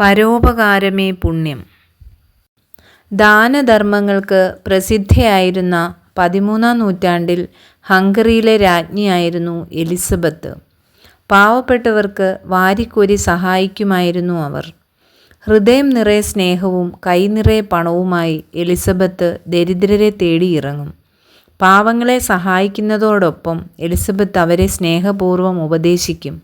പരോപകാരമേ പുണ്യം. ദാനധർമ്മങ്ങൾക്ക് പ്രസിദ്ധയായിരുന്ന പതിമൂന്നാം നൂറ്റാണ്ടിൽ ഹംഗറിയിലെ രാജ്ഞിയായിരുന്നു എലിസബത്ത്. പാവപ്പെട്ടവർക്ക് വാരിക്കോരി സഹായിക്കുമായിരുന്നു അവർ. ഹൃദയം നിറയെ സ്നേഹവും കൈനിറയെ പണവുമായി എലിസബത്ത് ദരിദ്രരെ തേടിയിറങ്ങും. പാവങ്ങളെ സഹായിക്കുന്നതോടൊപ്പം എലിസബത്ത് അവരെ സ്നേഹപൂർവം ഉപദേശിക്കും.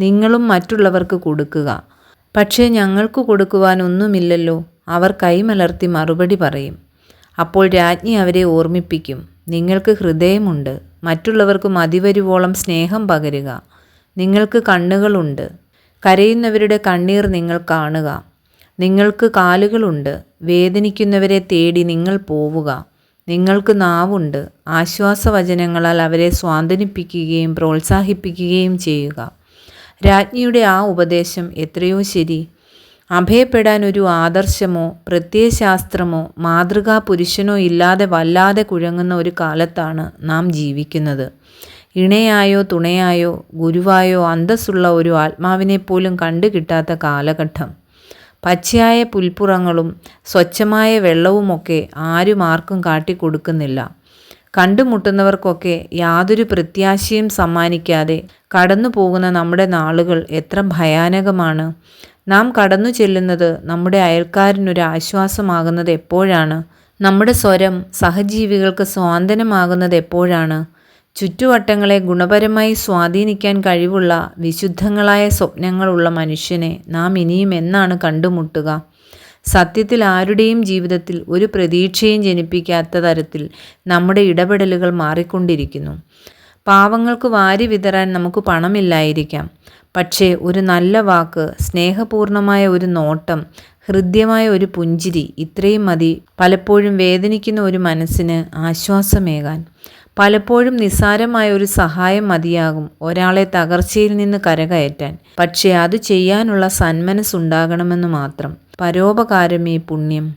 നിങ്ങളും മറ്റുള്ളവർക്ക് കൊടുക്കുക. പക്ഷേ ഞങ്ങൾക്ക് കൊടുക്കുവാൻ ഒന്നുമില്ലല്ലോ അവർ കൈമലർത്തി മറുപടി പറയും. അപ്പോൾ രാജ്ഞി അവരെ ഓർമ്മിപ്പിക്കും. നിങ്ങൾക്ക് ഹൃദയമുണ്ട്. മറ്റുള്ളവർക്ക് മതിവരുവോളം സ്നേഹം പകരുക. നിങ്ങൾക്ക് കണ്ണുകളുണ്ട്. കരയുന്നവരുടെ കണ്ണീർ നിങ്ങൾ കാണുക. നിങ്ങൾക്ക് കാലുകളുണ്ട്. വേദനിക്കുന്നവരെ തേടി നിങ്ങൾ പോവുക. നിങ്ങൾക്ക് നാവുണ്ട്. ആശ്വാസവചനങ്ങളാൽ അവരെ സ്വാന്തനിപ്പിക്കുകയും പ്രോത്സാഹിപ്പിക്കുകയും ചെയ്യുക. രാജ്ഞിയുടെ ആ ഉപദേശം എത്രയോ ശരി. അഭയപ്പെടാൻ ഒരു ആദർശമോ പ്രത്യയശാസ്ത്രമോ മാതൃകാ പുരുഷനോ ഇല്ലാതെ വല്ലാതെ കുഴങ്ങുന്ന ഒരു കാലത്താണ് നാം ജീവിക്കുന്നത്. ഇണയായോ തുണയായോ ഗുരുവായോ അന്തസ്സുള്ള ഒരു ആത്മാവിനെ പോലും കണ്ടുകിട്ടാത്ത കാലഘട്ടം. പച്ചയായ പുൽപ്പുറങ്ങളും സ്വച്ഛമായ വെള്ളവുമൊക്കെ ആരും ആർക്കും കാട്ടിക്കൊടുക്കുന്നില്ല. കണ്ടുമുട്ടുന്നവർക്കൊക്കെ യാതൊരു പ്രത്യാശയും സമ്മാനിക്കാതെ കടന്നു പോകുന്ന നമ്മുടെ നാളുകൾ എത്ര ഭയാനകമാണ്. നാം കടന്നു ചെല്ലുന്നത് നമ്മുടെ അയൽക്കാരനൊരു ആശ്വാസമാകുന്നത് എപ്പോഴാണ്? നമ്മുടെ സ്വരം സഹജീവികൾക്ക് സ്വാന്തനമാകുന്നത് എപ്പോഴാണ്? ചുറ്റുവട്ടങ്ങളെ ഗുണപരമായി സ്വാധീനിക്കാൻ കഴിവുള്ള വിശുദ്ധങ്ങളായ സ്വപ്നങ്ങളുള്ള മനുഷ്യനെ നാം ഇനിയും എന്നാണ് കണ്ടുമുട്ടുക. സത്യത്തിൽ ആരുടെയും ജീവിതത്തിൽ ഒരു പ്രതീക്ഷയും ജനിപ്പിക്കാത്ത തരത്തിൽ നമ്മുടെ ഇടപെടലുകൾ മാറിക്കൊണ്ടിരിക്കുന്നു. പാവങ്ങൾക്ക് വാരി വിതരാൻ നമുക്ക് പണമില്ലായിരിക്കാം. പക്ഷേ ഒരു നല്ല വാക്ക് സ്നേഹപൂർണമായ ഒരു നോട്ടം ഹൃദ്യമായ ഒരു പുഞ്ചിരി ഇത്രയും മതി. പലപ്പോഴും വേദനിക്കുന്ന ഒരു മനസ്സിന് ആശ്വാസമേകാൻ. പലപ്പോഴും നിസ്സാരമായ ഒരു സഹായം മതിയാകും ഒരാളെ തകർച്ചയിൽ നിന്ന് കരകയറ്റാൻ. പക്ഷേ അത് ചെയ്യാനുള്ള സന്മനസ്സുണ്ടാകണമെന്ന് മാത്രം. പരോപകാരമേ പുണ്യം.